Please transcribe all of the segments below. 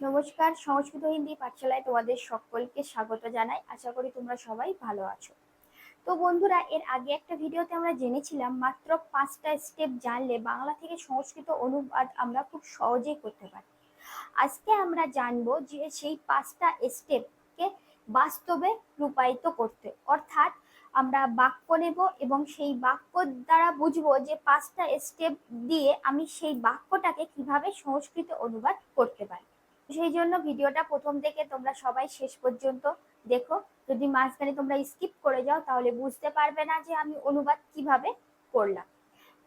নমস্কার, সংস্কৃত হিন্দি পাঠশালায় তোমাদের সকলকে স্বাগত জানাই। আশা করি তোমরা সবাই ভালো আছো। তো বন্ধুরা, এর আগে একটা ভিডিওতে আমরা জেনেছিলাম, মাত্র পাঁচটা স্টেপ জানলে বাংলা থেকে সংস্কৃত অনুবাদ আমরা খুব সহজেই করতে পারি। আজকে আমরা জানব যে সেই পাঁচটা স্টেপকে বাস্তবে রূপায়িত করতে। অর্থাৎ আমরা বাক্য নেব এবং সেই বাক্য দ্বারা বুঝব যে পাঁচটা স্টেপ দিয়ে আমি সেই বাক্যটাকে কীভাবে সংস্কৃত অনুবাদ করতে পারি। সেই জন্য ভিডিওটা প্রথম থেকে তোমরা সবাই শেষ পর্যন্ত দেখো। যদি মাঝখানে তোমরা স্কিপ করে যাও, তাহলে বুঝতে পারবে না যে আমি অনুবাদ কীভাবে করলাম।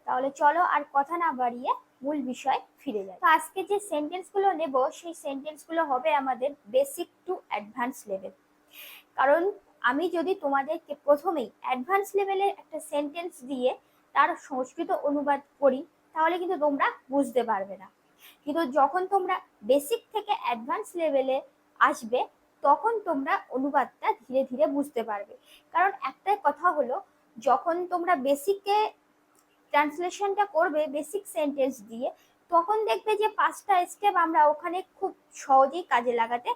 তাহলে চলো আর কথা না বাড়িয়ে মূল বিষয় ফিরে যাই। তো আজকে যে সেন্টেন্সগুলো নেব, সেই সেন্টেন্সগুলো হবে আমাদের বেসিক টু অ্যাডভান্স লেভেল কারণ আমি যদি তোমাদেরকে প্রথমেই অ্যাডভান্স লেভেলের একটা সেন্টেন্স দিয়ে তার সংস্কৃত অনুবাদ করি, তাহলে কিন্তু তোমরা বুঝতে পারবে না। কিন্তু যখন তোমরা বেসিক থেকে অ্যাডভান্স লেভেলে আসবে, তখন তোমরা অনুবাদটা ধীরে ধীরে বুঝতে পারবে। কারণ একটাই কথা হলো, যখন তোমরা বেসিকে ট্রান্সলেশনটা করবে বেসিক সেন্টেন্স দিয়ে, তখন দেখবে যে পাঁচটা স্টেপ আমরা ওখানে খুব সহজেই কাজে লাগাতে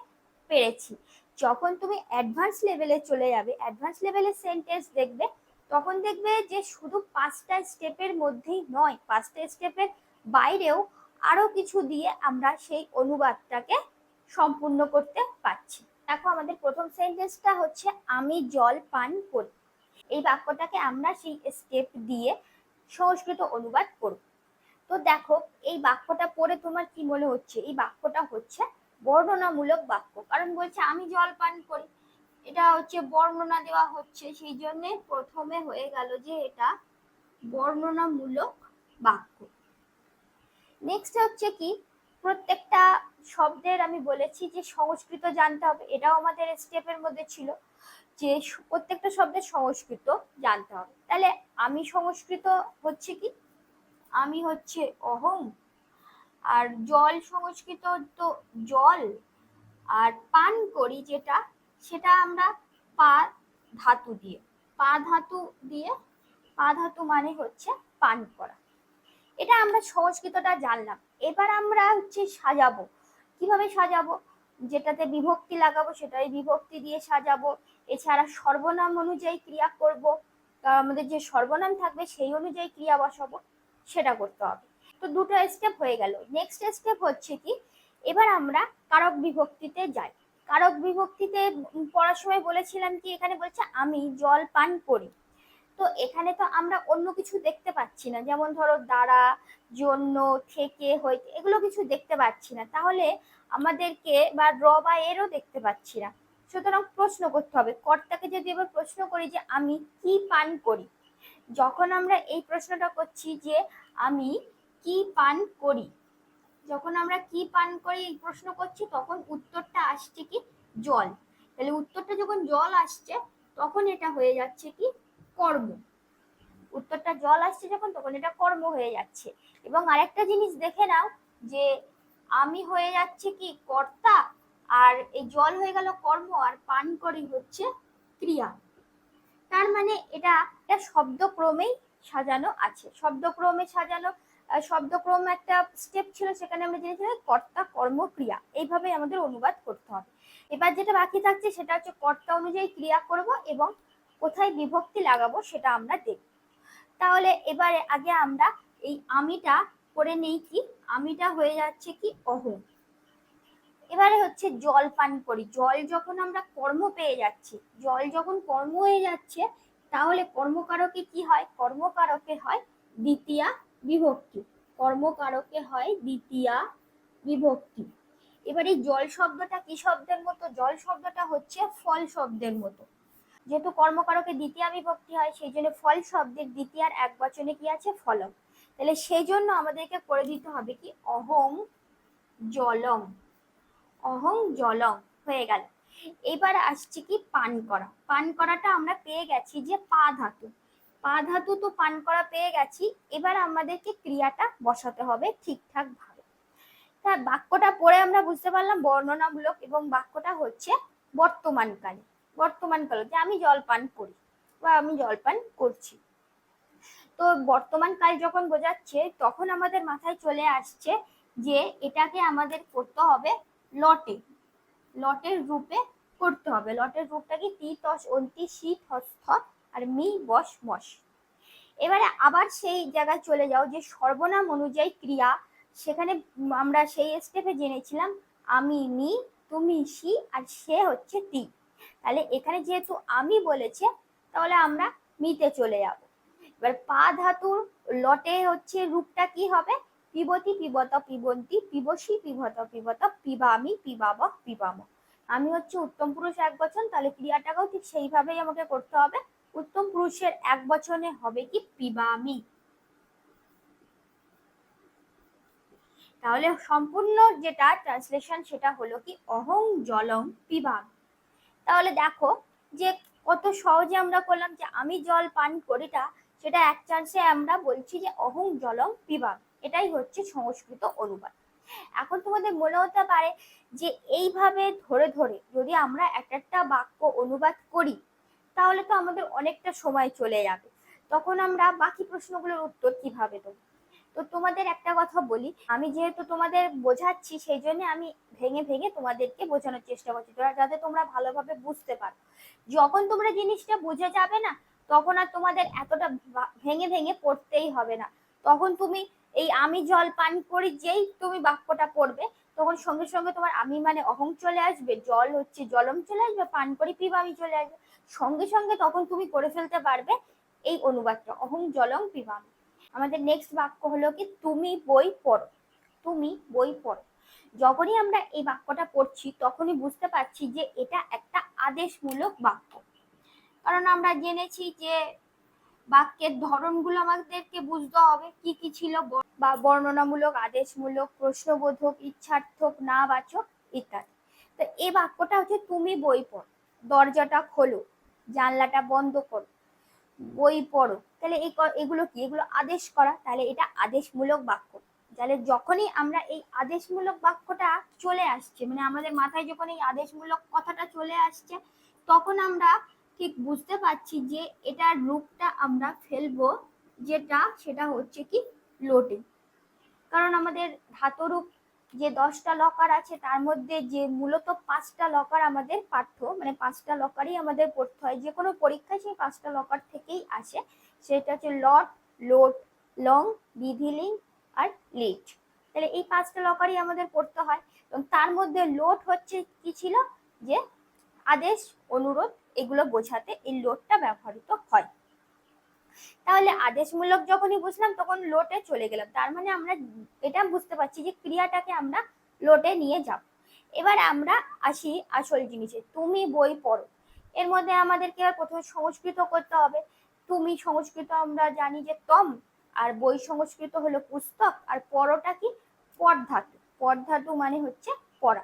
পেরেছি। যখন তুমি অ্যাডভান্স লেভেলে চলে যাবে অ্যাডভান্স লেভেলের সেন্টেন্স দেখবে, তখন দেখবে যে শুধু পাঁচটা স্টেপের মধ্যেই নয়, পাঁচটা স্টেপের বাইরেও আরও কিছু দিয়ে আমরা সেই অনুবাদটাকে সম্পূর্ণ করতে পারছি। দেখো আমাদের প্রথম সেন্টেন্সটা হচ্ছে, আমি জল পান করি। এই বাক্যটাকে আমরা সেই স্টেপ দিয়ে সংস্কৃত অনুবাদ করব। তো দেখো, এই বাক্যটা পড়ে তোমার কি মনে হচ্ছে? এই বাক্যটা হচ্ছে বর্ণনামূলক বাক্য। কারণ বলছে, আমি জল পান করি। এটা হচ্ছে বর্ণনা দেওয়া হচ্ছে, সেই জন্য প্রথমে হয়ে গেল যে এটা বর্ণনামূলক বাক্য। নেক্সট হচ্ছে কি, প্রত্যেকটা শব্দের আমি বলেছি যে সংস্কৃত জানতে হবে, এটাও আমাদের স্টেপের মধ্যে ছিল, যে প্রত্যেকটা শব্দের সংস্কৃত জানতে হবে। তাহলে আমি সংস্কৃত হচ্ছে কি? আমি হচ্ছে অহং, আর জল সংস্কৃত তো জল, আর পান করি যেটা, সেটা আমরা পা ধাতু দিয়ে, পা ধাতু দিয়ে, পা ধাতু মানে হচ্ছে পান করা। এটা আমরা সংস্কৃতটা জানলাম। এবার আমরা হচ্ছে সাজাবো। কীভাবে সাজাবো? যেটাতে বিভক্তি লাগাবো সেটাই বিভক্তি দিয়ে সাজাবো। এছাড়া সর্বনাম অনুযায়ী ক্রিয়া করব। আমাদের যে সর্বনাম থাকবে সেই অনুযায়ী ক্রিয়া বসাবো, সেটা করতে হবে। তো দুটো স্টেপ হয়ে গেল। নেক্সট স্টেপ হচ্ছে কি? এবার আমরা কারক বিভক্তিতে যাই। কারক বিভক্তিতে পড়ার সময় বলেছিলাম কি? এখানে বলছে, আমি জল পান করি। তো এখানে তো আমরা অন্য কিছু দেখতে পাচ্ছি না। যেমন ধরো দ্বারা জন্য, থেকে, হইতে, এগুলো কিছু দেখতে পাচ্ছি না। তাহলে আমাদেরকে বা র বা এরও দেখতে পাচ্ছি না। সুতরাং প্রশ্ন করতে হবে, কর্তাকে যদি এবার প্রশ্ন করি যে আমি কি পান করি? যখন আমরা এই প্রশ্নটা করছি যে আমি কি পান করি? যখন আমরা কি পান করি এই প্রশ্ন করছি, তখন উত্তরটা আসছে কি? জল। তাহলে উত্তরটা যখন জল আসছে, তখন এটা হয়ে যাচ্ছে কি? কর্ম। উত্তরটা জল আসছে যখন, তখন এটা কর্ম হয়ে যাচ্ছে। এবং আরেকটা জিনিস দেখে নাও যে, আমি হয়ে যাচ্ছে কি কর্তা, আর এই জল হয়ে গেল কর্ম, আর পান করি হচ্ছে ক্রিয়া। তার মানে এটা একটা শব্দক্রমেই সাজানো আছে। শব্দক্রমে সাজানো শব্দক্রম একটা স্টেপ ছিল, সেখানে আমরা জেনেছিলাম কর্তা, কর্ম, ক্রিয়া। এইভাবে আমাদের অনুবাদ করতে হবে। এবার যেটা বাকি থাকছে, সেটা হচ্ছে কর্তা অনুযায়ী ক্রিয়া করব এবং কোথায় বিভক্তি লাগাবো সেটা আমরা দেখব। তাহলে এবারে আগে আমরা এই আমিটা করে নেই কি? আমিটা হয়ে যাচ্ছে কি? অহং এবারে হচ্ছে জল পান করি। জল যখন আমরা কর্ম পেয়ে যাচ্ছি, জল যখন কর্ম হয়ে যাচ্ছে, তাহলে কর্মকারকে কি হয়? কর্মকারকে হয় দ্বিতীয়া বিভক্তি। কর্মকারকে হয় দ্বিতীয়া বিভক্তি। এবার এই জল শব্দটা কি শব্দের মতো? জল শব্দটা হচ্ছে ফল শব্দের মতো। যেহেতু কর্মকারকে দ্বিতীয় বিভক্তি হয়, সেই জন্য ফল শব্দের দ্বিতীয়ার এক বচনে কি আছে? ফলম তাহলে সেই জন্য আমাদেরকে করে দিতে হবে কি? অহং জলম অহং জলম হয়ে গেল। এবার আসছে কি? পান করা। পান করাটা আমরা পেয়ে গেছি যে পা ধাতু। পা ধাতু তো পান করা পেয়ে গেছি, এবার আমাদেরকে ক্রিয়াটা বসাতে হবে ঠিকঠাক ভাবে তা বাক্যটা পড়ে আমরা বুঝতে পারলাম, বর্ণনামূলক এবং বাক্যটা হচ্ছে বর্তমানকালে। বর্তমানকালে যে আমি জল পান করি বা আমি জল পান করছি। তো বর্তমান কাল যখন বোঝাচ্ছে, তখন আমাদের মাথায় চলে আসছে যে এটাকে আমাদের করতে হবে লটে। লটের রূপে করতে হবে। লটের রূপটা কি তি, তস, অন্তি, শি থস থ আর মি, বস, মস। এবারে আবার সেই জায়গায় চলে যাও যে সর্বনাম অনুযায়ী ক্রিয়া। সেখানে আমরা সেই স্টেপে জেনেছিলাম, আমি, মি, তুমি সি আর সে হচ্ছে তি। তাহলে এখানে যেহেতু আমি বলেছে, তাহলে আমরা মিতে চলে যাব। এবার পা ধাতুর লটে হচ্ছে রূপটা কি হবে? পিবতি, পিবত, পিবন্তি, পিবসী, পিবত পিবত, পিবামি পিবাব পিবাম আমি হচ্ছে উত্তম পুরুষ এক বচন, তাহলে ক্রিয়াটাকেও ঠিক সেইভাবেই আমাকে করতে হবে। উত্তম পুরুষের এক বচনে হবে কি? পিবামি। তাহলে সম্পূর্ণ যেটা ট্রান্সলেশন সেটা হলো কি? অহং জলং পিবাম। তাহলে দেখো যে কত সহজে আমরা করলাম যে আমি জল পান করিটা, সেটা এক চান্সে আমরা বলছি যে অহং জলম পিবাম এটাই হচ্ছে সংস্কৃত অনুবাদ। এখন তোমাদের মনে হতে পারে যে এইভাবে ধরে ধরে যদি আমরা এক একটা বাক্য অনুবাদ করি, তাহলে তো আমাদের অনেকটা সময় চলে যাবে। তখন আমরা বাকি প্রশ্নগুলোর উত্তর কীভাবে দেবো? তো তোমাদের একটা কথা বলি, আমি যেহেতু তোমাদের বোঝাচ্ছি সেই জন্য আমি ভেঙে ভেঙে তোমাদেরকে বোঝানোর চেষ্টা করছি যাতে তোমরা ভালোভাবে বুঝতে পারো। যখন তোমরা জিনিসটা বুঝে যাবে না, তখন আর তোমাদের এতটা ভেঙে ভেঙে পড়তেই হবে না। তখন তুমি এই আমি জল পান করি যেই তুমি বাক্যটা পড়বে, তখন সঙ্গে সঙ্গে তোমার আমি মানে অহং চলে আসবে, জল হচ্ছে জলম চলে আসবে, পান করি পিবামি চলে আসবে। সঙ্গে সঙ্গে তখন তুমি করে ফেলতে পারবে এই অনুবাদটা, অহং জলম পিবামি। আমাদের নেক্সট বাক্য হলো কি, তুমি বই পড়ো, তুমি বই পড়ো। যখনই আমরা এই বাক্যটা পড়ছি, তখনই বুঝতে পারছি যে এটা একটা আদেশমূলক বাক্য। কারণ আমরা জেনেছি যে বাক্যের ধরনগুলো আমাদেরকে বুঝতে হবে, কি কি ছিল বা বর্ণনামূলক, আদেশমূলক, প্রশ্নবোধক, ইচ্ছার্থক না বাচক ইত্যাদি। তো এই বাক্যটা হচ্ছে, তুমি বই পড়ো, দরজাটা খোলো, জানলাটা বন্ধ করো। বই পড়ো। তাহলে এই এগুলো কি? এগুলো আদেশ করা। তাহলে এটা আদেশমূলক বাক্য। তাহলে যখনই আমরা এই আদেশমূলক বাক্যটা চলে আসছে মানে আমাদের মাথায় যখন এই আদেশমূলক কথাটা চলে আসছে, তখন আমরা ঠিক বুঝতে পারছি যে এটার রূপটা আমরা ফেলব যেটা, সেটা হচ্ছে কি লোডিং কারণ আমাদের ধাতরূপ যে দশটা লকার আছে, তার মধ্যে যে মূলত পাঁচটা লকার আমাদের পাঠ্য মানে পাঁচটা লকারই আমাদের পড়তে হয়। যে কোনো পরীক্ষায় সেই পাঁচটা লকার থেকেই আসে। সেটা হচ্ছে লট লোট লং, বিধিলিং আর লিট তাহলে এই পাঁচটা লকারই আমাদের পড়তে হয়। এবং তার মধ্যে লোট হচ্ছে কি ছিল? যে আদেশ, অনুরোধ, এগুলো বোঝাতে এই লোটটা ব্যবহৃত হয়। তাহলে আদেশমূলক যখনই বুঝলাম তখন লোটে চলে গেলাম। তার মানে আমরা এটা বুঝতে পারছি যে ক্রিয়াটাকে আমরা লোটে নিয়ে যাব। এবার আমরা আসি আসল জিনিসে। তুমি বই পড়ো। এর মধ্যে আমাদেরকে এবার প্রথমে সংস্কৃত করতে হবে। তুমি সংস্কৃত আমরা জানি যে তম, আর বই সংস্কৃত হলো পুস্তক, আর পড়োটা কি? পরধাতু পরধাতু মানে হচ্ছে পড়া।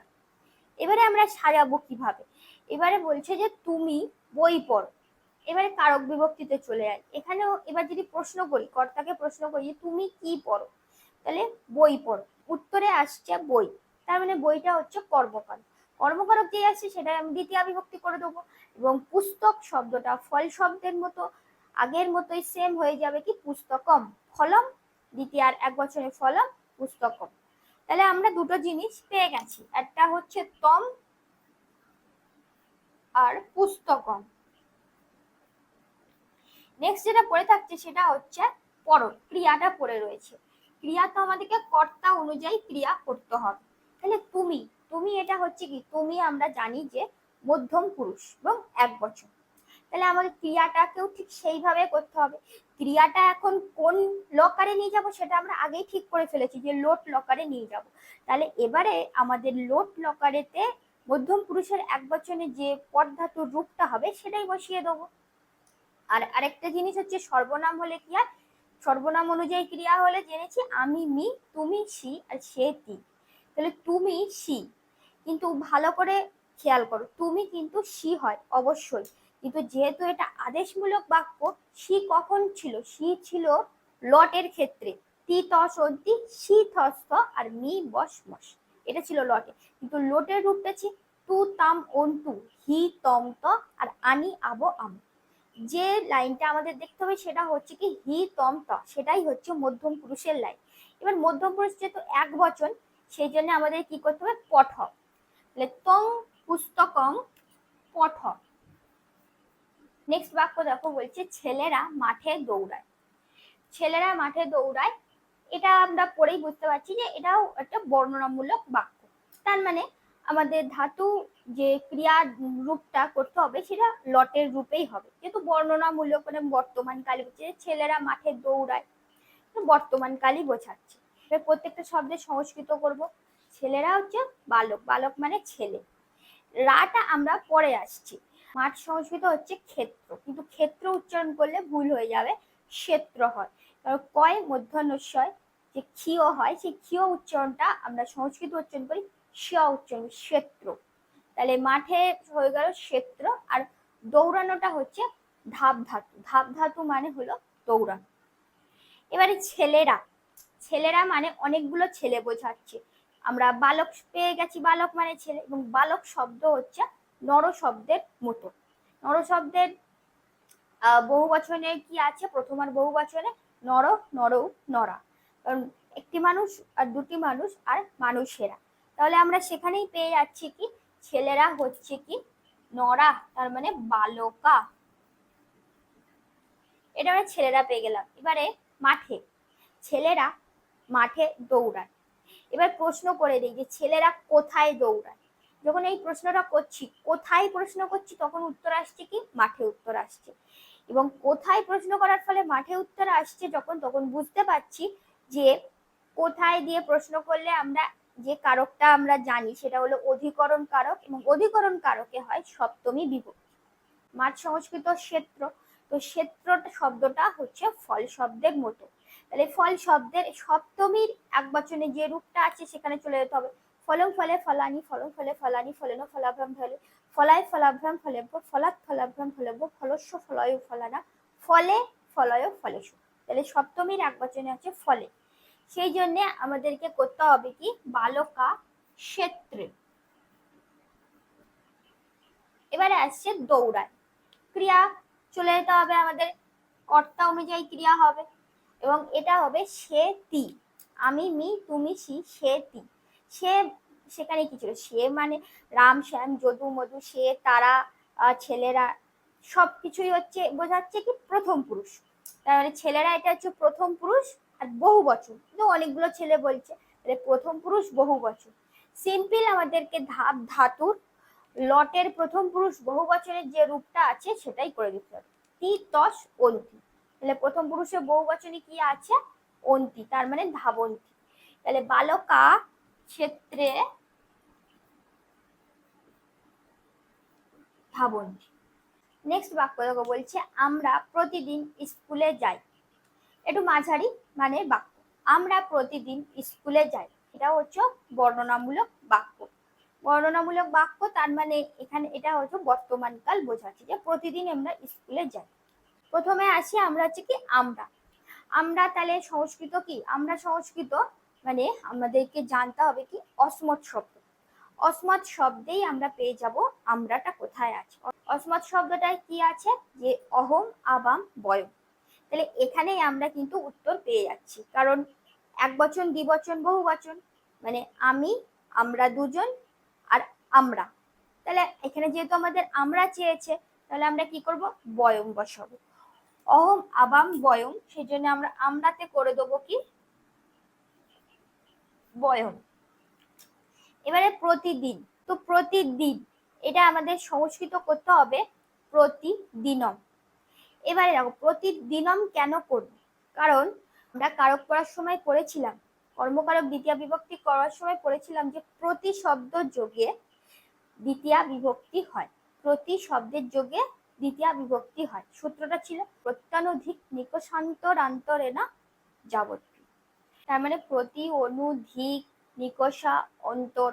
এবারে আমরা সাজাবো কীভাবে? এবারে বলছে যে তুমি বই পড়ো। এবারে কারক বিভক্তিতে চলে যায় এখানেও এবার যদি প্রশ্ন করি, কর্তাকে প্রশ্ন করি যে তুমি কি পড়ো? তাহলে বই পড়ো। উত্তরে আসছে বই। তার মানে বইটা হচ্ছে কর্মকার কর্মকারক যে আসছে সেটা আমি দ্বিতীয় বিভক্তি করে দেবো এবং পুস্তক শব্দটা ফল শব্দের মতো, আগের মতোই সেম হয়ে যাবে কি পুস্তকম। ফলম, দ্বিতীয় আর এক বছরের ফলম, পুস্তকম। তাহলে আমরা দুটো জিনিস পেয়ে গেছি। একটা হচ্ছে তম আর পুস্তকম। নেক্সট যেটা পড়ে থাকছে সেটা হচ্ছে পরন ক্রিয়াটা পড়ে রয়েছে। ক্রিয়া তো আমাদেরকে কর্তা অনুযায়ী ক্রিয়া করতে হবে। তাহলে তুমি তুমি এটা হচ্ছে কি? তুমি আমরা জানি যে মধ্যম পুরুষ এবং এক বছর। তাহলে আমাদের ক্রিয়াটাকেও ঠিক সেইভাবে করতে হবে। ক্রিয়াটা এখন কোন লকারে নিয়ে যাব সেটা আমরা আগেই ঠিক করে ফেলেছি যে লোট লকারে নিয়ে যাব। তাহলে এবারে আমাদের লোট লকারেতে মধ্যম পুরুষের এক বচনে যে পদ্ধাতুর রূপটা হবে সেটাই বসিয়ে দেবো। আর আরেকটা জিনিস হচ্ছে সর্বনাম হলে কি হয়? সর্বনাম অনুযায়ী ক্রিয়া হলে জেনেছি আমি, মি, তুমি সি আর সে, তি। তাহলে তুমি সি কিন্তু ভালো করে খেয়াল করো, তুমি কিন্তু সি হয়, অবশ্যই। কিন্তু যেহেতু এটা আদেশমূলক বাক্য সি কখন ছিল? সি ছিল লটের ক্ষেত্রে। তি তসন্তি সি থস্ত আর মি বস মস। এটা ছিল লটে। কিন্তু লোটের রূপটা ছিল তু তাম অন্তু, হি তম ত আর আনি আবো আম। যে লাইনটা আমাদের দেখতে হবে সেটা হচ্ছে কি হি তম ত, সেটাই হচ্ছে মধ্যম পুরুষের লাইন এবার মধ্যম পুরুষ যেহেতু এক বচন, সেই জন্য আমাদের কি করতে হবে? পঠ। তং পুস্তকং পঠ। নেক্সট বাক্য দেখো বলছে, ছেলেরা মাঠে দৌড়ায়। ছেলেরা মাঠে দৌড়ায়, এটা আমরা পড়েই বুঝতে পারছি যে এটাও একটা বর্ণনামূলক বাক্য। তার মানে আমাদের ধাতু যে ক্রিয়া রূপটা করতে হবে সেটা লটের রূপেই হবে। যেহেতু বর্ণনামূলক মানে বর্তমান কালে হচ্ছে ছেলেরা মাঠে দৌড়ায় বর্তমান কালই বোঝাচ্ছে। এবার প্রত্যেকটা শব্দের সংস্কৃত করব। ছেলেরা হচ্ছে বালক বালক মানে ছেলে। রাটা আমরা পরে আসছি। মাঠ সংস্কৃত হচ্ছে ক্ষেত্র, কিন্তু ক্ষেত্র উচ্চারণ করলে ভুল হয়ে যাবে, ক্ষেত্র হয়। কারণ কয় মধ্যাহ্নস্বয় যে ক্ষীয় হয়, সেই ক্ষীয় উচ্চারণটা আমরা সংস্কৃত উচ্চারণ করি উচ্চারণ ক্ষেত্র। তাহলে মাঠে হয়ে গেল ক্ষেত্র আর দৌড়ানোটা হচ্ছে ধাপ ধাতু। ধাপ ধাতু মানে হলো দৌড়ানো। এবারে ছেলেরা। ছেলেরা মানে অনেকগুলো ছেলে বোঝাচ্ছে। আমরা বালক পেয়ে গেছি, বালক মানে ছেলে এবং বালক শব্দ হচ্ছে নর শব্দের মতো। নর শব্দের বহু বচনে কি আছে? প্রথম আর বহু বচনে নর নরৌ নরা। কারণ একটি মানুষ আর দুটি মানুষ আর মানুষেরা। তাহলে আমরা সেখানেই পেয়ে যাচ্ছি কি? ছেলেরা হচ্ছে কি? নরা, তার মানে বালকা। এটা আমরা ছেলেরা পেয়ে গেলাম। এবারে মাঠে, ছেলেরা মাঠে দৌড়ায়। এবার প্রশ্ন করে দিই যে ছেলেরা কোথায় দৌড়ায়? যখন এই প্রশ্নটা করছি, কোথায় প্রশ্ন করছি, তখন উত্তর আসছে কি? মাঠে উত্তর আসছে। এবং কোথায় প্রশ্ন করার ফলে মাঠে উত্তর আসছে যখন, তখন বুঝতে পারছি যে কোথায় দিয়ে প্রশ্ন করলে আমরা যে কারকটা আমরা জানি সেটা হলো অধিকরণ কারক এবং অধিকরণ কারকে হয় সপ্তমী বিভক্তি। মাঠ সংস্কৃত ক্ষেত্র, তো ক্ষেত্র শব্দটা হচ্ছে ফল শব্দের মতো। তাহলে ফল শব্দের সপ্তমীর এক বচনে যে রূপটা আছে সেখানে চলে যেতে হবে। ফলং ফলে ফলানি, ফলং ফলে ফলানি, ফলেন ফলাভ্রম ফলে, ফলায় ফলাভ্রম ফলেব্য ফলাৎ ফলাভ্রম ফলেব্য ফলস্য ফলয় ফলানা, ফলে ফলয় ফলেশ তাহলে সপ্তমীর এক বচনে আছে ফলে। সেই জন্য আমাদেরকে করতে হবে কি? বালকা ক্ষেত্রে এবারে আসছে দৌড়ায়। ক্রিয়া চলে যেতে হবে আমাদের। কর্তা অনুযায়ী ক্রিয়া হবে। এবং এটা হবে সে তি। আমি, মি, তুমি, সি, সে, তি। সে সেখানে কি ছিল? সে মানে রাম, শ্যাম, যদু, মধু, সে, তারা ছেলেরা সব কিছুই হচ্ছে বোঝাচ্ছে কি প্রথম পুরুষ। তার মানে ছেলেরা এটা হচ্ছে প্রথম পুরুষ বহু বচন কিন্তু অনেকগুলো ছেলে বলছে প্রথম পুরুষ বহু বচন সিম্পল আমাদেরকে ধাপ, ধাতুর লটের প্রথম পুরুষ বহু বচনের যে রূপটা আছে, সেটাই করে দিতে হবে। তি, তস, অন্তি। তাহলে প্রথম পুরুষের বহু বচনে কি আছে? অন্তি, তার মানে ধাবন্তি। তাহলে বালকা ক্ষেত্রে ধাবন্তী। নেক্সট বাক্য দেখো বলছে, আমরা প্রতিদিন স্কুলে যাই। একটু মাঝারি মানে বাক্য। আমরা প্রতিদিন স্কুলে যাই, এটা হচ্ছে বর্ণনামূলক বাক্য। বর্ণনামূলক বাক্য, তার মানে এখানে এটা হচ্ছে বর্তমানকাল বোঝাচ্ছে যে প্রতিদিন আমরা স্কুলে যাই। প্রথমে আসি আমরা হচ্ছে কি আমরা। আমরা তাহলে সংস্কৃত কি? আমরা সংস্কৃত মানে আমাদেরকে জানতে হবে কি অসমত শব্দ। অসমত শব্দেই আমরা পেয়ে যাব আমরাটা কোথায় আছে। অসমত শব্দটায় কি আছে? যে অহম, আবাম, বয়ম। তাহলে এখানেই আমরা কিন্তু উত্তর পেয়ে যাচ্ছি। কারণ এক বচন দ্বিবচন বহু বচন মানে আমি, আমরা দুজন আর আমরা। তাহলে এখানে যেহেতু আমাদের আমরা চেয়েছে, তাহলে আমরা কি করব? বয়ম বসাবো। অহম আবাম বয়ম সেই জন্য আমরা আমরাতে করে দেবো কি? বয়ম এবারে প্রতিদিন। তো প্রতিদিন, এটা আমাদের সংস্কৃত করতে হবে প্রতিদিনম। এবারে দেখো, প্রতিদিনম কেন করবে? কারণ আমরা কারক করার সময় পড়েছিলাম, কর্মকারক দ্বিতীয় বিভক্তি করার সময় পড়েছিলাম যে প্রতি শব্দ যোগে দ্বিতীয় বিভক্তি হয়। প্রতি শব্দের যোগে দ্বিতীয় বিভক্তি হয়। সূত্রটা ছিল প্রত্যানুধিক নিকষান্তরান্তরে না যাবতীয়। তার মানে প্রতি অনুধিক নিকষা অন্তর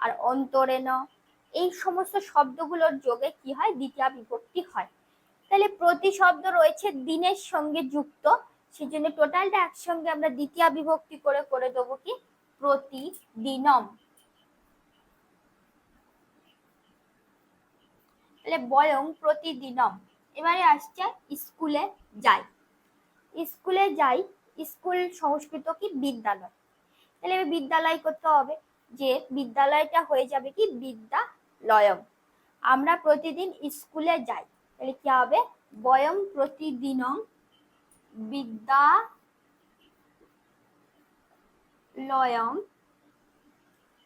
আর অন্তরেন এই সমস্ত শব্দগুলোর যোগে কি হয়? দ্বিতীয় বিভক্তি হয়। তাহলে প্রতি শব্দ রয়েছে দিনের সঙ্গে যুক্ত। সেই জন্য টোটালটা একসঙ্গে আমরা দ্বিতীয় বিভক্তি করে করে দেবো কি? প্রতিদিনম। তাহলে বয়ং প্রতিদিনম। এবারে আসছে স্কুলে যাই। স্কুলে যাই, স্কুল সংস্কৃত কি? বিদ্যালয়। তাহলে বিদ্যালয় করতে হবে। যে বিদ্যালয়টা হয়ে যাবে কি? বিদ্যালয়ম। আমরা প্রতিদিন স্কুলে যাই। তাহলে কি হবে? বয়ম প্রতিদিনং বিদ্যালয়ম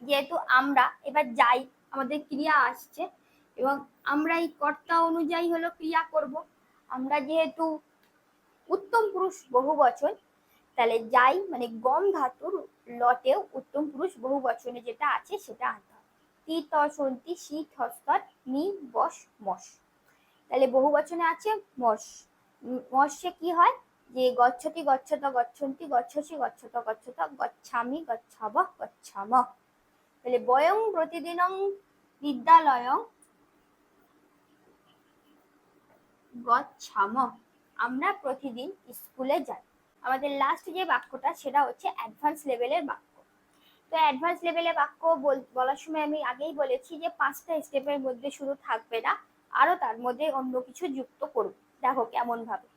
যেহেতু আমরা এবার যাই, আমাদের ক্রিয়া আসছে এবং আমরা এই কর্তা অনুযায়ী হলো ক্রিয়া করব। আমরা যেহেতু উত্তম পুরুষ বহু বচন তাহলে যাই মানে গম ধাতুর লটেও উত্তম পুরুষ বহু বচনে যেটা আছে সেটা আনতে হবে। তি শীত, হস্তর, মি বস তাহলে বহু বচনে আছে মস মস্যে কি হয়? যে গচ্ছতি গচ্ছত গচ্ছন্তি গচ্ছসি গচ্ছত গচ্ছত গচ্ছামি গচ্ছাব গচ্ছাম। তাহলে বয়ং প্রতিদিনং বিদ্যালয়ং গচ্ছাম। আমরা প্রতিদিন স্কুলে যাই। আমাদের লাস্ট যে বাক্যটা সেটা হচ্ছে অ্যাডভান্স লেভেলের বাক্য। তো অ্যাডভান্স লেভেলের বাক্য বল- বলার সময় আমি আগেই বলেছি যে পাঁচটা স্টেপের মধ্যে শুরু থাকবে না। আরও তার মধ্যে অন্য কিছু যুক্ত করব দেখো কেমন ভাবে।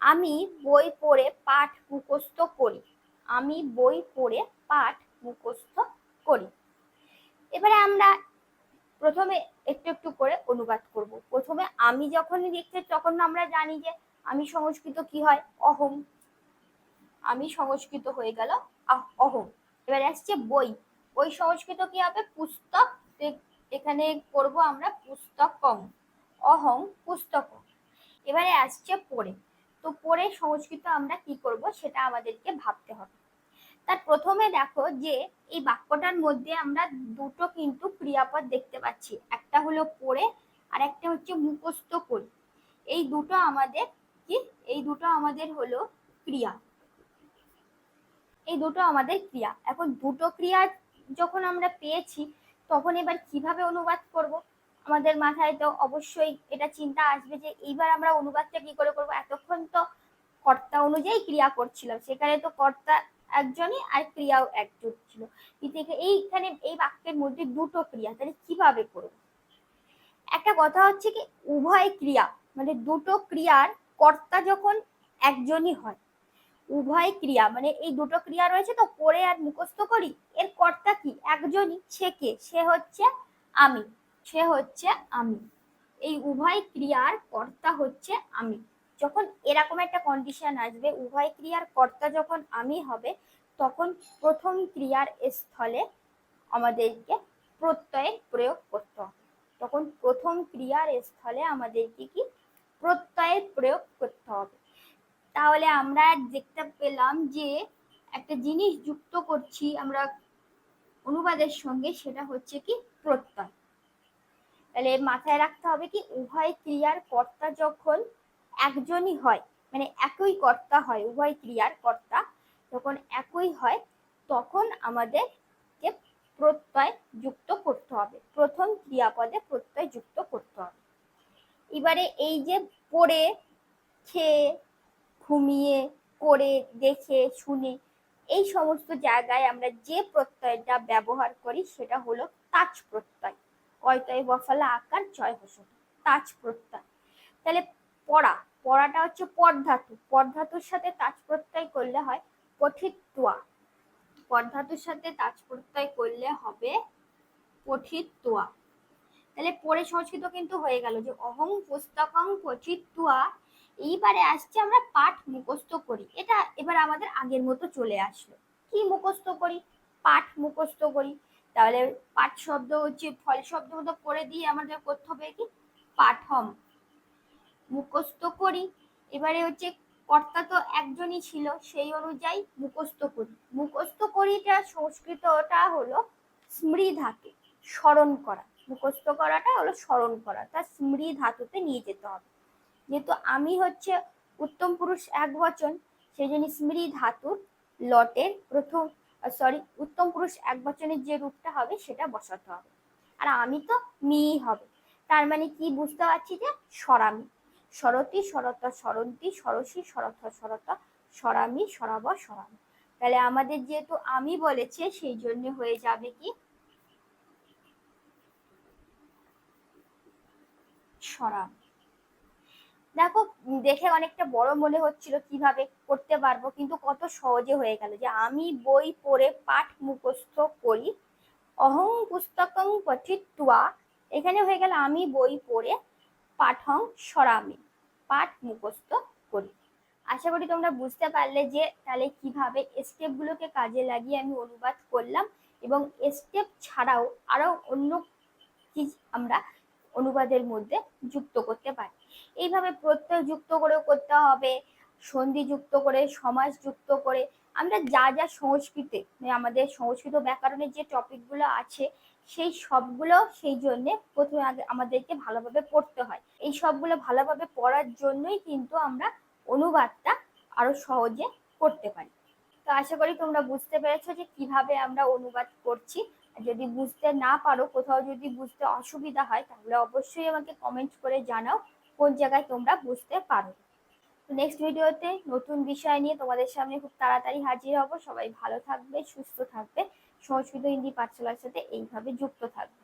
আমি বই পড়ে পাঠ মুখস্থ করি। আমি বই পড়ে পাঠ মুখস্থ করি। এবারে আমরা প্রথমে একটু একটু করে অনুবাদ করব। প্রথমে আমি যখনই দেখতে তখন আমরা জানি যে আমি সংস্কৃত কি হয়? অহম। আমি সংস্কৃত হয়ে গেল অহম। এবারে আসছে বই। বই সংস্কৃত কি হবে? পুস্তক। এখানে করব আমরা পুস্তকম। অহং পুস্তক। এবারে আসছে পড়ে। তো পড়ে সংস্কৃত আমরা কি করব সেটা আমাদেরকে ভাবতে হবে। তার প্রথমে দেখো যে এই বাক্যটার মধ্যে আমরা দুটো কিন্তু ক্রিয়াপদ দেখতে পাচ্ছি। একটা হলো পড়ে আর একটা হচ্ছে মুখস্থ করি। এই দুটো আমাদের কি? এই দুটো আমাদের হলো ক্রিয়া। এই দুটো আমাদের ক্রিয়া। এখন দুটো ক্রিয়া যখন আমরা পেয়েছি, তখন এবার কীভাবে অনুবাদ করব? আমাদের মাথায় তো অবশ্যই এটা চিন্তা আসবে যে এইবার আমরা অনুবাদটা কি করে করব? এতক্ষণ তো কর্তা অনুযায়ী ক্রিয়া করছিলাম। সেখানে তো কর্তা একজনই আর ক্রিয়াও একজন ছিল। কিন্তু এইখানে এই বাক্যের মধ্যে দুটো ক্রিয়া, তাহলে কীভাবে করব? একটা কথা হচ্ছে কি, উভয় ক্রিয়া মানে দুটো ক্রিয়ার কর্তা যখন একজনই হয়, উভয় ক্রিয়া মানে এই দুটো ক্রিয়া রয়েছে তো পড়ে আর মুখস্থ করি, এর কর্তা কি? একজনই, সে কে? সে হচ্ছে আমি। সে হচ্ছে আমি। এই উভয় ক্রিয়ার কর্তা হচ্ছে আমি। যখন এরকম একটা কন্ডিশন আসবে, উভয় ক্রিয়ার কর্তা যখন আমি হবে, তখন প্রথম ক্রিয়ার স্থলে আমাদেরকে প্রত্যয়ের প্রয়োগ করতে হবে। তখন প্রথম ক্রিয়ার স্থলে আমাদেরকে কি? প্রত্যয়ের প্রয়োগ করতে হবে। তাহলে আমরা দেখতে পেলাম যে একটা জিনিস যুক্ত করছি আমরা অনুবাদের সঙ্গে, সেটা হচ্ছে কি? প্রত্যয়। তাহলে মাথায় রাখতে হবে কি উভয় ক্রিয়ার কর্তা যখন একজনই হয় মানে একই কর্তা হয়, উভয় ক্রিয়ার কর্তা যখন একই হয়, তখন আমাদেরকে প্রত্যয় যুক্ত করতে হবে। প্রথম ক্রিয়াপদে প্রত্যয় যুক্ত করতে হবে। এবারে এই যে পড়ে, খেয়ে, ঘুমিয়ে, করে, দেখে, শুনে এই সমস্ত জায়গায় আমরা যে প্রত্যয়টা ব্যবহার করি সেটা হলো তাজ প্রত্যয়। কয়তয় বফলা আকার জয় হসত তাজ প্রত্যয়। তাহলে পড়া, পড়াটা হচ্ছে পরধাতু। পরধাতুর সাথে তাজ প্রত্যয় করলে হয় পঠিতুয়া পরধাতুর সাথে তাজ প্রত্যয় করলে হবে পঠিতুয়া তাহলে পড়ে সংস্কৃত কিন্তু হয়ে গেল যে অহং পুস্তকং পঠিতুয়া এইবারে আসছে আমরা পাঠ মুখস্থ করি। এটা এবার আমাদের আগের মতো চলে আসলো। কি মুখস্থ করি? পাঠ মুখস্থ করি। তাহলে পাঠ শব্দ হচ্ছে, ফল শব্দ মতো করে দিয়ে আমাদের করতে হবে কি? পাঠম। মুখস্থ করি। এবারে হচ্ছে কর্তা তো একজনই ছিল, সেই অনুযায়ী মুখস্থ করি। মুখস্থ করিটা, সংস্কৃতটা হলো স্মৃ ধাতু স্মরণ করা। মুখস্থ করাটা হলো স্মরণ করা। তা স্মৃ ধাতুতে নিয়ে যেতে হবে। যেহেতু আমি হচ্ছে উত্তম পুরুষ এক বচন, সেই জন্য স্মৃ ধাতুর লটের প্রথম সরি উত্তম পুরুষ এক বচনের যে রূপটা হবে সেটা বসাতে হবে। আর আমি তো মেয়েই হবে। তার মানে কি বুঝতে পারছি যে সরামি সরতি সরত সরন্তি সরসী সরথ সরত সরামি সরাব সরামি তাহলে আমাদের যেহেতু আমি বলেছে, সেই জন্য হয়ে যাবে কি? সরাম দেখো, দেখে অনেকটা বড় মনে হচ্ছিল কীভাবে করতে পারব, কিন্তু কত সহজে হয়ে গেল যে আমি বই পড়ে পাঠ মুখস্থ করি। অহং পুস্তকং পঠিত্বা। এখানে হয়ে গেল আমি বই পড়ে পাঠং সরামি, পাঠ মুখস্থ করি। আশা করি তোমরা বুঝতে পারলে যে তাহলে কীভাবে স্টেপগুলোকে কাজে লাগিয়ে আমি অনুবাদ করলাম এবং স্টেপ ছাড়াও আরও অন্য কি আমরা অনুবাদের মধ্যে যুক্ত করতে পারি। এইভাবে প্রত্যয় যুক্ত করেও করতে হবে সন্ধি যুক্ত করে সমাজ যুক্ত করে আমরা যা যা সংস্কৃতে মানে আমাদের সংস্কৃত ব্যাকরণের যে টপিকগুলো আছে, সেই সবগুলো সেই জন্য প্রথমে আগে আমাদেরকে ভালোভাবে পড়তে হয়। এই সবগুলো ভালোভাবে পড়ার জন্যই কিন্তু আমরা অনুবাদটা আরও সহজে করতে পারি। তো আশা করি তোমরা বুঝতে পেরেছ যে কীভাবে আমরা অনুবাদ করছি। যদি বুঝতে না পারো, কোথাও যদি বুঝতে অসুবিধা হয়, তাহলে অবশ্যই আমাকে কমেন্ট করে জানাও, কোন জায়গায় তোমরা বুঝতে পারো। নেক্সট ভিডিওতে নতুন বিষয় নিয়ে তোমাদের সামনে খুব তাড়াতাড়ি হাজির হব। সবাই ভালো থাকবে, সুস্থ থাকবে সংস্কৃত হিন্দি পাঠশালার সাথে এইভাবে যুক্ত থাকবে।